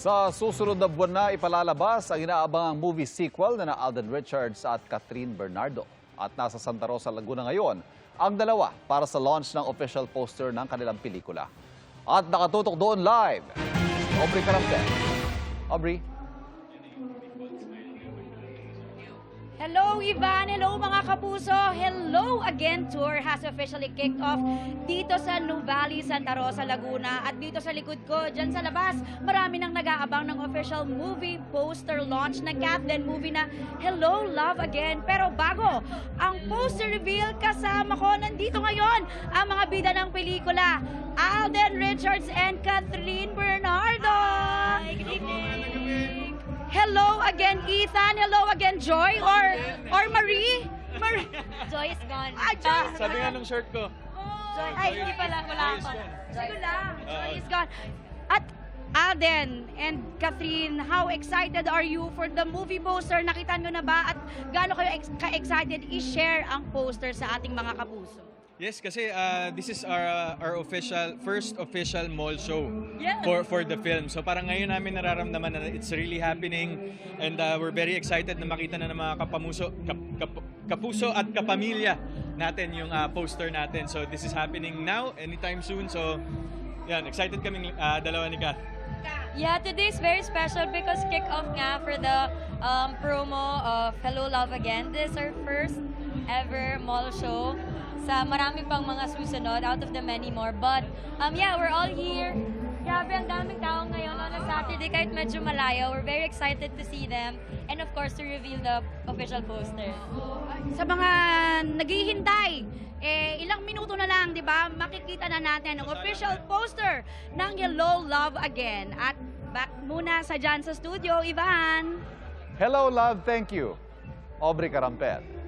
Sa susunod na buwan na ipalalabas ang inaabangang movie sequel na na Alden Richards at Catherine Bernardo. At nasa Santa Rosa, Laguna ngayon ang dalawa para sa launch ng official poster ng kanilang pelikula. At nakatutok doon live, Aubrey Carampe. Aubrey? Hello, Ivan! Hello, mga kapuso! Hello again tour has officially kicked off dito sa Nuvali, Santa Rosa, Laguna. At dito sa likod ko, dyan sa labas, marami nang nag-aabang ng official movie poster launch na Captain movie na Hello, Love Again. Pero bago, ang poster reveal kasama ko nandito ngayon ang mga bida ng pelikula. Alden Richards and Catherine Bernardo! Again, Ethan. Hello again, Joy or or Marie. Marie. Joy is gone. Ah, Joy. is Sabi nga gone. nung shirt ko. Joy. Ay, hindi pala. Wala Joy is pa. gone. Joy lang. Joy Oo. is gone. Alden and Catherine, how excited are you for the movie poster? Nakita nyo na ba? At gaano kayo ex- ka-excited i-share ang poster sa ating mga kapuso? Yes, kasi uh, this is our uh, our official first official mall show Yes. for for the film. So parang ngayon namin nararamdaman na it's really happening and uh, we're very excited na makita na ng mga kapamuso, kap, kap- kapuso at kapamilya natin yung uh, poster natin. So this is happening now, anytime soon. So yan, excited kaming uh, dalawa ni Kath. Yeah, today's very special because kick-off nga for the um, promo of Hello Love Again. This is our first ever mall show sa marami pang mga susunod out of the many more. But um, yeah, we're all here. Grabe, ang daming tao ngayon on a Saturday kahit medyo malayo. We're very excited to see them and of course to reveal the official poster. Sa mga naghihintay, eh, ilang minuto na lang, di ba, makikita na natin ang official poster ng Hello Love Again. At back muna sa dyan sa studio, Ivan. Hello, love. Thank you. Aubrey Carampet.